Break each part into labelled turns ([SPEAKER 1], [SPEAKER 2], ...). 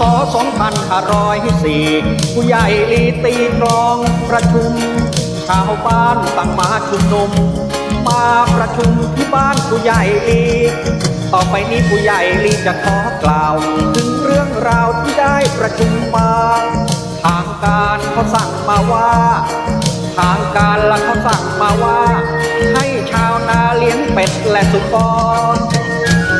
[SPEAKER 1] ศ2504ผู้ใหญ่ลีตีกลองประชุม ชาวบ้านต่างมาชุมนุม มาประชุมที่บ้านผู้ใหญ่ลีต่อไปนี้ผู้ใหญ่ลีจะขอกล่าว ถึงเรื่องราวที่ได้ประชุมมาทางการเขาสั่งมาว่า ทางการและเขาสั่งมาว่า ให้ชาวนาเลี้ยงเป็ดและสุกร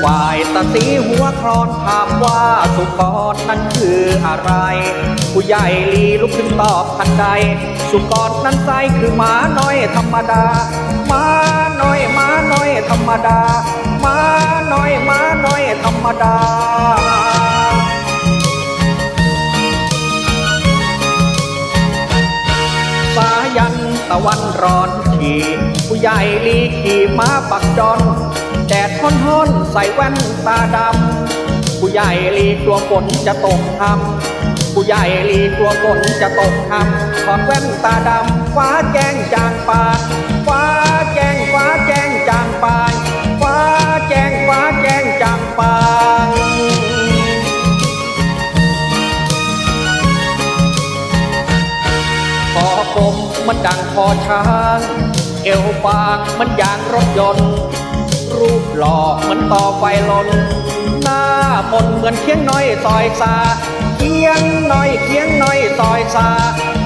[SPEAKER 1] ฝ่ายตาสีหัวครอนถามว่าสุกรนั้นคืออะไร ผู้ใหญ่ลีลุกขึ้นตอบทันใด สุกรนั้นไซคือหมาน้อยธรรมดาหมาน้อยหมาน้อยธรรมดาหมาน้อยหมาน้อยธรรมดาสายันตะวันร้อนขี่ผู้ใหญ่ลีขี่ม้าปักจอน แดดท้อนท้อนๆใส่แว่นตาดำ ผู้ใหญ่ลีกลัวฝนจะตกทำผู้ใหญ่ลีกลัวฝนจะตกทำถอดแว่นตาดำ ฟ้าแจ้งจางปางฟ้าแจ้งฟ้าแจ้งจางปางฟ้าแจ้งฟ้าแจ้งจางปางคอกลมมันดังคอช้าง เอวบางมันยางรถยนต์ รูปหล่อเหมือนต่อไฟลนหน้ามนเหมือนเคียงน้อยซอยซาเคียงน้อยเคียงน้อยซอยซา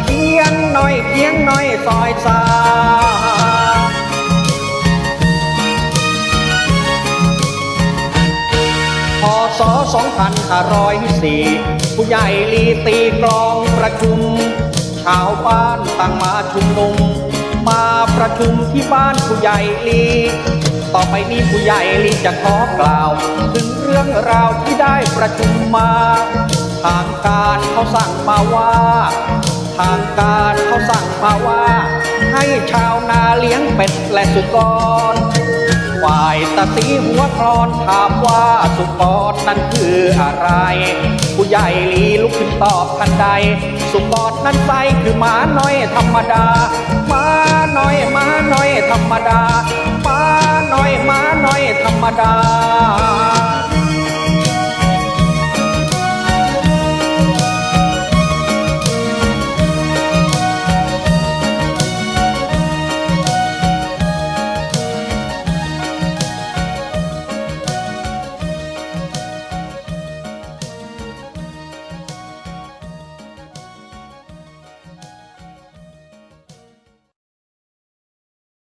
[SPEAKER 1] เคียงน้อยเคียงน้อยซอยซาพศ2504ผู้ใหญ่ลีตีกลองประชุมชาวบ้านต่างมาชุมนุม มาประชุมที่บ้านผู้ใหญ่ลี ต่อไปนี้ผู้ใหญ่ลีจะขอกล่าว ถึงเรื่องราวที่ได้ประชุมมา ทางการเขาสั่งมาว่า ทางการเขาสั่งมาว่า ให้ชาวนาเลี้ยงเป็ดและสุกร ฝ่ายตะสีหัวคลอนถามว่าสุกรนั้นคืออะไร ผู้ใหญ่ลีลุกขึ้นตอบทันใด สุกรนั้นไซคือหมาน้อยธรรมดาหมาน้อยหมาน้อยธรรมดาหมาน้อยหมาน้อยธรรมดา